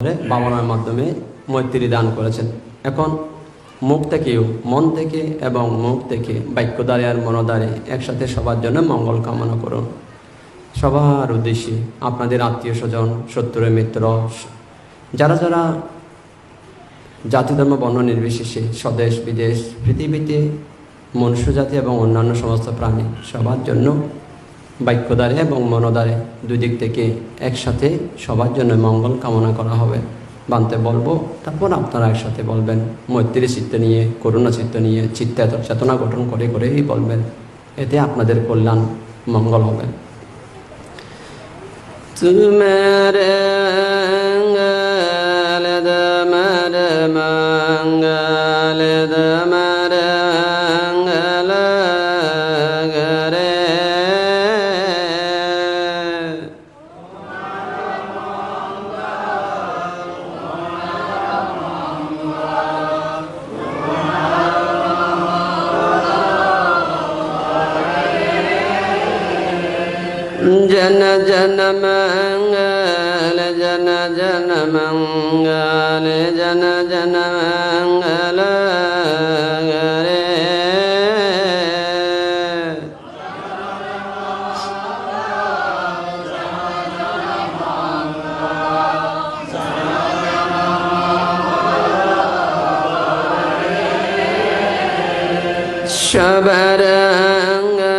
বাবনার মাধ্যমে মৈত্রী দান করেছেন। এখন মুখ থেকেও মন থেকে এবং মুখ থেকে বাক্য দ্বারে আর মনোদ্বারে একসাথে সবার জন্য মঙ্গল কামনা করুন। সবার উদ্দেশ্যে আপনাদের আত্মীয় স্বজন, শত্রু, মিত্র, যারা যারা জাতি ধর্ম বর্ণ নির্বিশেষে স্বদেশ, বিদেশ, পৃথিবীতে মনুষ্য জাতি এবং অন্যান্য সমস্ত প্রাণী সবার জন্য বাক্য দ্বারে এবং মনোদ্বারে দুই দিক থেকে একসাথে সবার জন্য মঙ্গল কামনা করা হবে। বানতে বলব, তারপর আপনারা একসাথে বলবেন। মৈত্রী চিত্ত নিয়ে, করুণা চিত্ত নিয়ে, চিত্তে চেতনা গঠন করে করেই বলবেন। এতে আপনাদের কল্যাণ, মঙ্গল হবে। তুমি जन जन मंगल जन जन मंगल जन जन मंगल गरे शबर मंगल शबर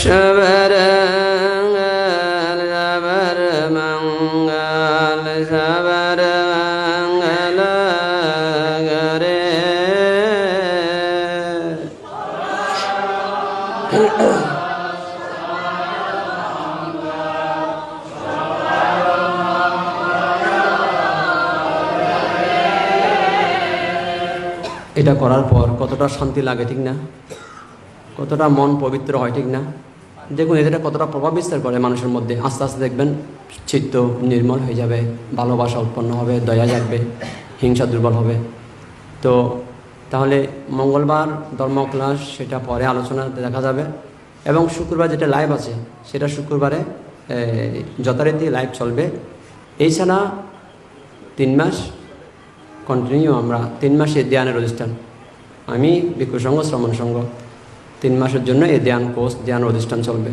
ശബര ശബര এটা করার পর কতটা শান্তি লাগে, ঠিক না? কতটা মন পবিত্র হয়, ঠিক না? দেখুন, এদের কতটা প্রভাব বিস্তার করে মানুষের মধ্যে। আস্তে আস্তে দেখবেন, চিত্ত নির্মল হয়ে যাবে, ভালোবাসা উৎপন্ন হবে, দয়া জাগবে, হিংসা দুর্বল হবে। তো তাহলে মঙ্গলবার ধর্ম ক্লাস, সেটা পরে আলোচনা দেখা যাবে। এবং শুক্রবার যেটা লাইভ আছে, সেটা শুক্রবারে যথারীতি লাইভ চলবে। এছাড়া তিন মাস কন্টিনিউ আমরা তিন মাসে ধ্যানের অনুষ্ঠান। আমি ভিক্ষু শ্রমণ সংঘ তিন মাসের জন্য এই ধ্যান কোর্স ধ্যান অধিষ্ঠান চলবে।